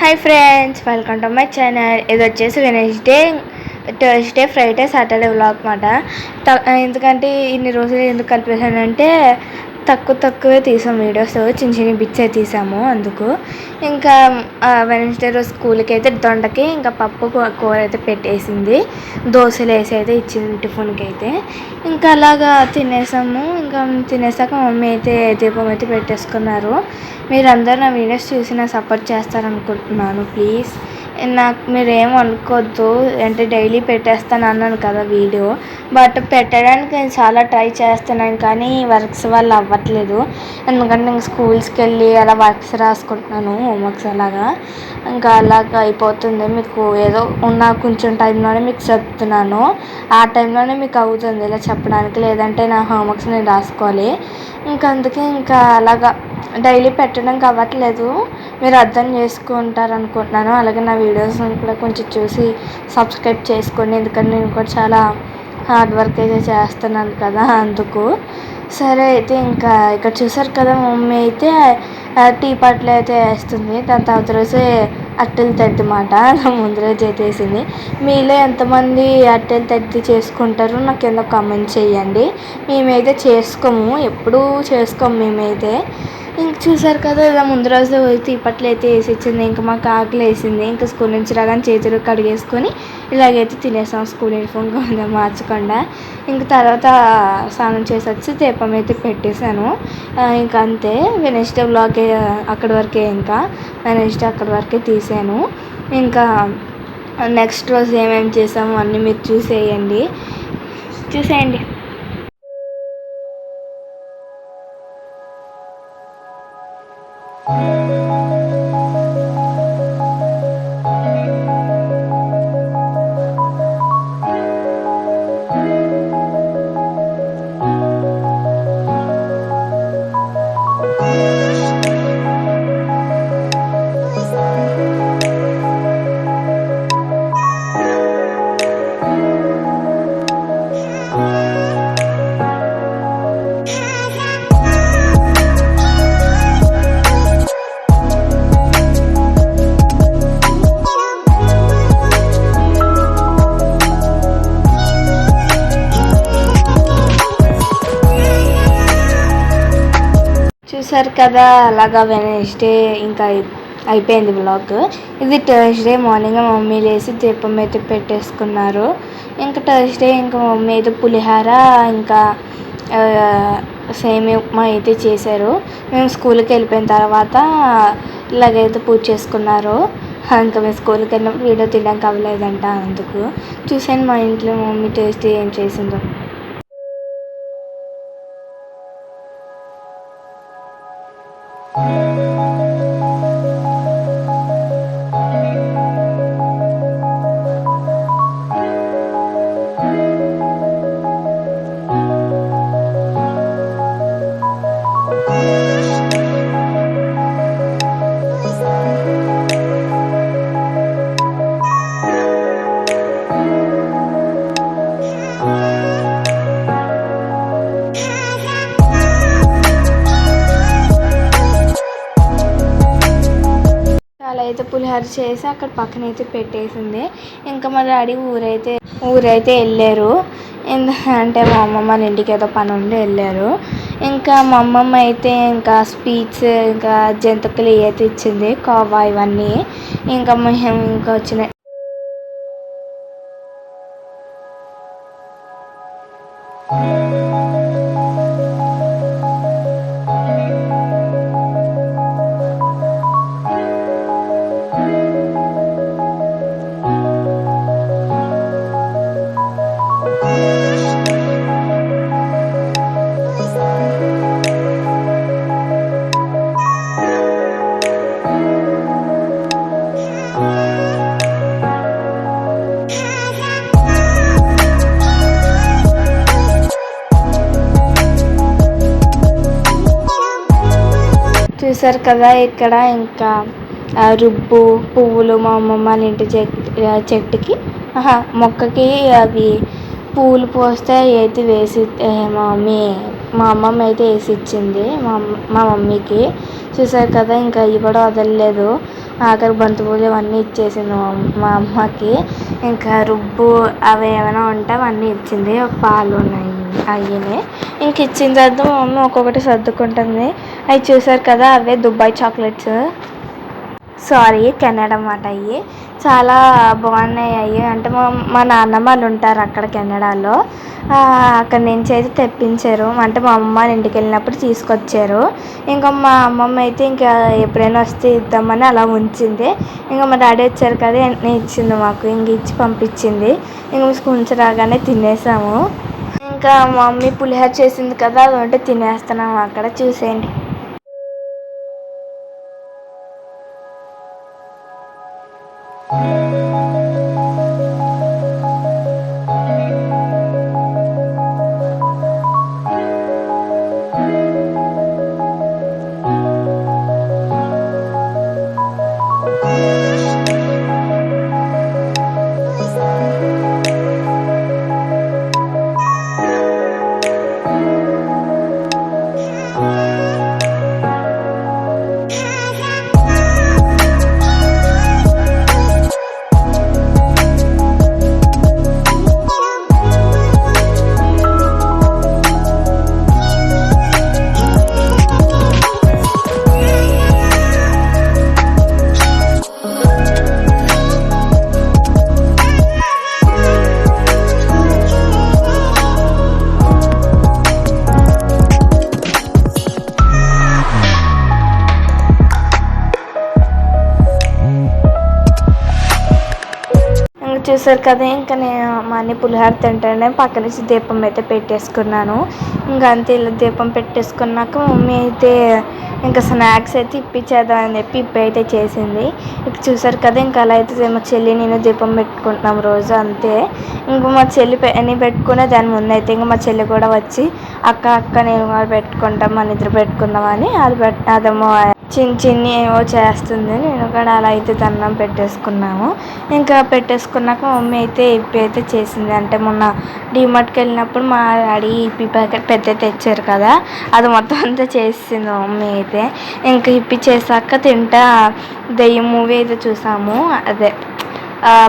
Hi friends welcome to my channel ఇది వచ్చేసి Wednesday Thursday Friday Saturday vlog అనమాట ఎందుకంటే ఇన్ని రోజులు ఎందుకు కలిపేసానంటే తక్కువ తక్కువే తీసాం వీడియోస్. చిన్న చిన్న బిట్సే తీసాము అందుకు. ఇంకా వెనస్డే రోజు స్కూల్కి అయితే దొండకి ఇంకా పప్పు కూర అయితే పెట్టేసింది. దోశలు వేసి అయితే ఇచ్చింది టిఫిన్కి అయితే ఇంకా అలాగా తినేసాము. ఇంకా తినేసాక మమ్మీ అయితే దీపం అయితే పెట్టేసుకున్నారు. మీరందరూ నా వీడియోస్ చూసి నా సపోర్ట్ చేస్తారనుకుంటున్నాను. ప్లీజ్ నాకు మీరు ఏం అనుకోవద్దు అంటే డైలీ పెట్టేస్తాను అన్నాను కదా వీడియో. బట్ పెట్టడానికి నేను చాలా ట్రై చేస్తున్నాను కానీ వర్క్స్ వల్ల అవ్వట్లేదు. ఎందుకంటే నేను స్కూల్స్కి వెళ్ళి అలా వర్క్స్ రాసుకుంటున్నాను హోంవర్క్స్ అలాగా. ఇంకా అలాగా అయిపోతుంది. మీకు ఏదో ఉన్న కొంచెం టైంలోనే మీకు చెప్తున్నాను. ఆ టైంలోనే మీకు అవుతుంది ఇలా చెప్పడానికి. లేదంటే నా హోంవర్క్స్ నేను రాసుకోవాలి. ఇంకా అందుకే ఇంకా అలాగా డైలీ పెట్టడానికి అవ్వట్లేదు మీరు అర్థం చేసుకుంటారు అనుకుంటున్నాను అలాగే నా వీడియోస్ కూడా కొంచెం చూసి సబ్స్క్రైబ్ చేసుకోండి. ఎందుకంటే నేను కూడా చాలా హార్డ్ వర్క్ అయితే చేస్తున్నాను కదా అందుకు. సరే అయితే ఇంకా ఇక్కడ చూసారు కదా మమ్మీ అయితే టీ పాటలు అయితే వేస్తుంది. దాని తర్వాత రోజే అట్టెలు తద్ది మాట ముందు రోజు అయితే వేసింది. మీలో ఎంతమంది అట్టెలు తద్ది చేసుకుంటారో నాకు కింద కామెంట్ చేయండి. మేమైతే చేసుకోము. ఎప్పుడూ చేసుకోము మేమైతే. ఇంక చూసారు కదా ఇలా ముందు రోజు తీపట్లయితే వేసి ఇచ్చింది. ఇంకా మాకు ఆకలి వేసింది. ఇంకా స్కూల్ నుంచి రాగానే చేతులు కడిగేసుకొని ఇలాగైతే తినేసాం. స్కూల్ యూనిఫామ్ కొంచెం మార్చకుండా. ఇంక తర్వాత స్నానం చేసి వచ్చి దీపం అయితే పెట్టేశాను. ఇంకా అంతే. వెనస్డే బ్లాగ్ అక్కడి వరకే ఇంకా. వెనస్డే అక్కడి వరకే తీసాను. ఇంకా నెక్స్ట్ రోజు ఏమేమి చేసాము అన్నీ మీరు చూసేయండి. చూసేయండి. చూసారు కదా అలాగా వెనస్డే ఇంకా అయిపోయింది బ్లాగ్ ఇది థర్స్డే మార్నింగ్ మమ్మీ లేసి దీపం అయితే పెట్టేసుకున్నారు. ఇంకా థర్స్డే ఇంకా మమ్మీ అయితే పులిహార ఇంకా సేమ్ ఉప్మా అయితే చేశారు. మేము స్కూల్కి వెళ్ళిపోయిన తర్వాత ఇలాగైతే పూజ చేసుకున్నారు. ఇంకా మేము స్కూల్కి వెళ్ళినప్పుడు వీడియో తినడానికి అవ్వలేదంట అందుకు. చూసాను మా ఇంట్లో మమ్మీ టేస్ట్ ఏం చేసిందో. అయితే పులిహోర చేసి అక్కడ పక్కన అయితే పెట్టేసింది. ఇంకా మా డాడీ ఊరైతే ఊరైతే వెళ్ళారు ఎందుకంటే మా అమ్మమ్మ వాళ్ళ ఇంటికి ఏదో పని ఉండి వెళ్ళారు ఇంకా మా అమ్మమ్మ అయితే ఇంకా స్వీట్స్ ఇంకా జంతికలు అయితే ఇచ్చింది కోవా ఇవన్నీ ఇంకా మేము ఇంకా వచ్చిన చూసారు కదా ఇక్కడ ఇంకా రుబ్బు పువ్వులు మా అమ్మమ్మ వాళ్ళ ఇంటి చెట్టుకి. మొక్కకి అవి పూలు పోస్తే అయితే వేసి మా మమ్మీ మా అమ్మమ్మ అయితే వేసి ఇచ్చింది మా మా మమ్మీకి. చూసారు కదా ఇంకా అవి కూడా వదలలేదు ఆఖరి బంతిపూలు అవన్నీ ఇచ్చేసింది మా అమ్మకి. ఇంకా రుబ్బు అవి ఏమైనా ఉంటే అవన్నీ ఇచ్చింది ఒక పాలు ఉన్నాయి అయ్యని. ఇంక ఇచ్చిన తర్వాత మా మమ్మీ ఒక్కొక్కటి సర్దుకుంటుంది. అవి చూసారు కదా అవే దుబాయ్ చాక్లెట్స్. సారీ కెనడా మాట అయ్యి. చాలా బాగున్నాయి అయ్యి. అంటే మా మా నాన్నమ్మ వాళ్ళు ఉంటారు అక్కడ కెనడాలో. అక్కడ అక్కడి నుంచి అయితే తెప్పించారు. అంటే మా అమ్మ వాళ్ళ ఇంటికి వెళ్ళినప్పుడు తీసుకొచ్చారు. ఇంకా మా అమ్మమ్మ అయితే ఇంకా ఎప్పుడైనా వస్తే ఇద్దామని అలా ఉంచింది. ఇంకా మా డాడీ వచ్చారు కదా వెంటనే ఇచ్చింది మాకు. ఇంక ఇచ్చి పంపించింది. ఇంక స్కూల్స్ రాగానే తినేసాము. ఇంకా మా మమ్మీ పులిహోర చేసింది కదా అది ఉంటే తినేస్తున్నాము అక్కడ. చూసేయండి. చూసారు కదా ఇంకా నేను మా అన్ని పులిహోర తింటానే పక్క నుంచి దీపం అయితే పెట్టేసుకున్నాను. ఇంకా అంతే ఇలా దీపం పెట్టేసుకున్నాక మమ్మీ అయితే ఇంకా స్నాక్స్ అయితే ఇప్పించేద్దామని చెప్పి ఇప్పి అయితే చేసింది. ఇక చూసారు కదా ఇంకా అలా అయితే మా చెల్లి నేను దీపం పెట్టుకుంటున్నాం రోజు అంతే. ఇంకా మా చెల్లి పెట్టుకునే దాని ముందు అయితే ఇంకా మా చెల్లి కూడా వచ్చి అక్క అక్క నేను కూడా పెట్టుకుంటాం మన ఇద్దరు పెట్టుకుందామని అది పెట్ అదేమో చిన్న చిన్ని ఏవో చేస్తుంది. నేను కూడా అలా అయితే దండం పెట్టేసుకున్నాము. ఇంకా పెట్టేసుకున్నాక మమ్మీ అయితే ఇప్పి అయితే చేసింది. అంటే మొన్న డిమార్ట్కి వెళ్ళినప్పుడు మా డాడీ ఇప్పి ప్యాకెట్ పెద్ద తెచ్చారు కదా అది మొత్తం అంతా చేసింది మమ్మీ అయితే. ఇంకా ఇప్పి చేశాక తింటా దెయ్యం మూవీ అయితే చూసాము. అదే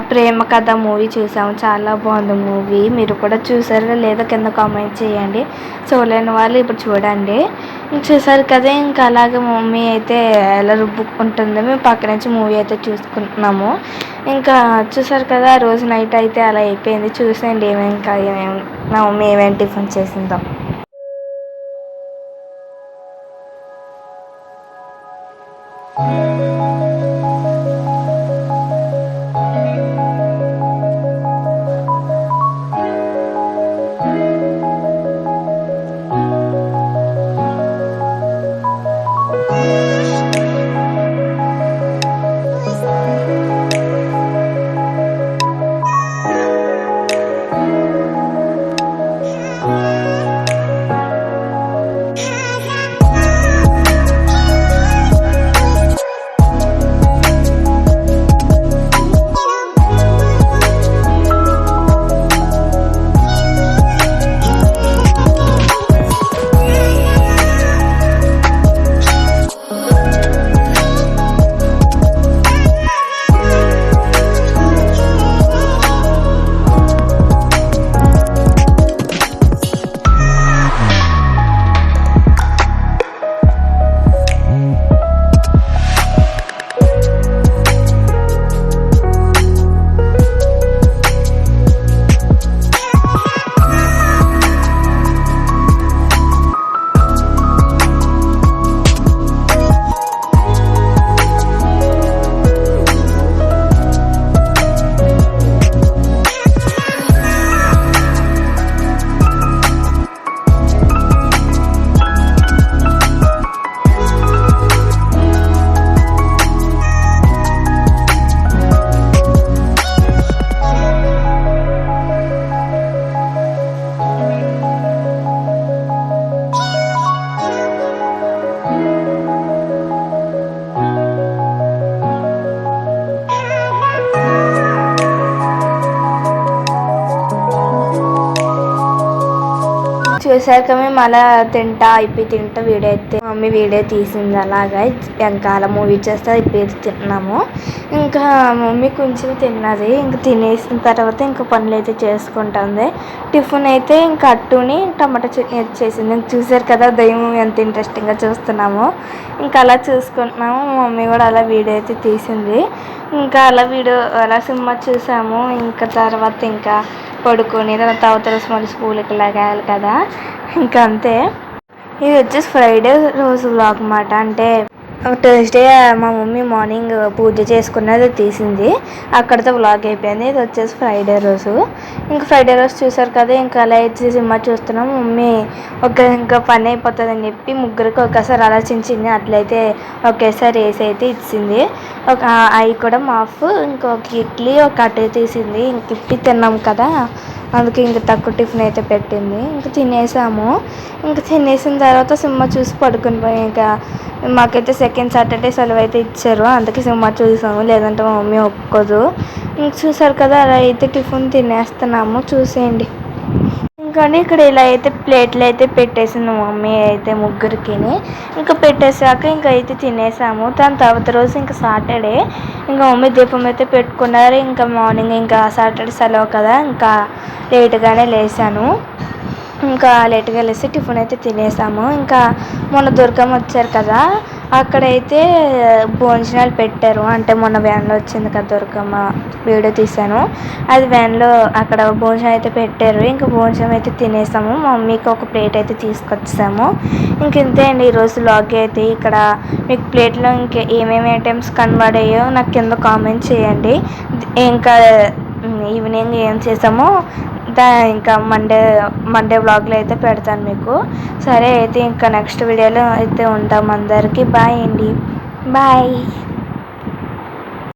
ప్రేమ కథ మూవీ చూసాము. చాలా బాగుంది మూవీ. మీరు కూడా చూసారా లేదా కింద కామెంట్ చేయండి. చూడలేని వాళ్ళు ఇప్పుడు చూడండి. చూసారు కదా ఇంకా అలాగే మమ్మీ అయితే ఎలా రుబ్బుకుంటుందో మేము పక్క నుంచి మూవీ అయితే చూసుకుంటున్నాము. ఇంకా చూసారు కదా రోజు నైట్ అయితే అలా అయిపోయింది. చూసేయండి ఏమేమి ఇంకా ఏమేమి నా మమ్మీ ఏమేమి టిఫిన్ చేసిందో. చూసారు మేము మళ్ళీ తింటా అయిపోయి తింటా వీడియో అయితే మమ్మీ వీడియో తీసింది అలాగా. వెనకాల మూవీ చేస్తే అయిపోయి తిన్నాము. ఇంకా మమ్మీ కొంచెం తిన్నది. ఇంకా తినేసిన తర్వాత ఇంకా పనులు అయితే చేసుకుంటుంది. టిఫిన్ అయితే ఇంకా అట్టుని టమాటా చట్నీ వచ్చేసింది చూసారు కదా దయ్యం ఎంత ఇంట్రెస్టింగ్గా చూస్తున్నాము. ఇంకా అలా చూసుకుంటున్నాము. మమ్మీ కూడా అలా వీడియో అయితే తీసింది. ఇంకా అలా వీడియో అలా సినిమా చూసాము. ఇంకా తర్వాత ఇంకా పడుకొని తర్వాత అవతల మళ్ళీ స్కూల్కి లాగాలి కదా. ఇంకా అంతే. ఇది వచ్చేసి ఫ్రైడే రోజు వ్లాగ్ అనమాట అంటే థర్స్డే మా మమ్మీ మార్నింగ్ పూజ చేసుకున్నది తీసింది. అక్కడితో వ్లాగ్ అయిపోయింది. ఇది వచ్చేసి ఫ్రైడే రోజు. ఇంకా ఫ్రైడే రోజు చూసారు కదా ఇంకా అలా అయితే సినిమా చూస్తున్నాం. మమ్మీ ఒక ఇంకా పని అయిపోతుందని చెప్పి ముగ్గురికి ఒకసారి ఆలోచించింది అట్లయితే ఒకేసారి వేసి అయితే ఇచ్చింది. ఒక అవి కూడా మాఫ్. ఇంకొక ఇడ్లీ ఒక అటు తీసింది. ఇంక ఇప్పి తిన్నాం కదా. అందుకే ఇంకా తక్కువ టిఫిన్ అయితే పెట్టింది. ఇంకా తినేసాము. ఇంకా తినేసిన తర్వాత సినిమా చూసి పడుకుని పోయి ఇంకా. మాకైతే సెకండ్ సాటర్డే సెలవు అయితే ఇచ్చారు. అందుకే సినిమా చూసాము. లేదంటే మా మమ్మీ ఒప్పుకోదు. ఇంక చూసారు కదా అలా అయితే టిఫిన్ తినేస్తున్నాము. చూసేయండి. కానీ ఇక్కడ ఇలా అయితే ప్లేట్లు అయితే పెట్టేసింది మమ్మీ అయితే ముగ్గురికి ఇంకా పెట్టేశాక ఇంకా అయితే తినేసాము. దాని తర్వాత రోజు ఇంకా సాటర్డే. ఇంకా మమ్మీ దీపం అయితే పెట్టుకున్నారు. ఇంకా మార్నింగ్ ఇంకా సాటర్డే సెలవు కదా. ఇంకా లేట్గానే లేసాను ఇంకా లేట్గా లేసి టిఫిన్ అయితే తినేసాము. ఇంకా మొన్న దుర్గమ్మ వచ్చారు కదా. అక్కడైతే భోజనాలు పెట్టారు. అంటే మొన్న వ్యాన్లో వచ్చింది కదా దుర్గమ్మ వీడియో తీశాను. అది వ్యాన్లో అక్కడ భోజనం అయితే పెట్టారు. ఇంకా భోజనం అయితే తినేసాము. మమ్మీకి ఒక ప్లేట్ అయితే తీసుకొచ్చాము ఇంక ఇంతే అండి. ఈరోజు లాగ్ అయితే ఇక్కడ మీకు ప్లేట్లో ఇంకా ఏమేమి ఐటమ్స్ కనబడాయో నాకు కింద కామెంట్ చేయండి. ఇంకా ఈవినింగ్ ఏం చేసామో దా ఇంకా మండే మండే వ్లాగ్లో అయితే పెడతాను మీకు. సరే అయితే ఇంకా నెక్స్ట్ వీడియోలో అయితే ఉంటాం అందరికీ. బాయ్ అండి. బాయ్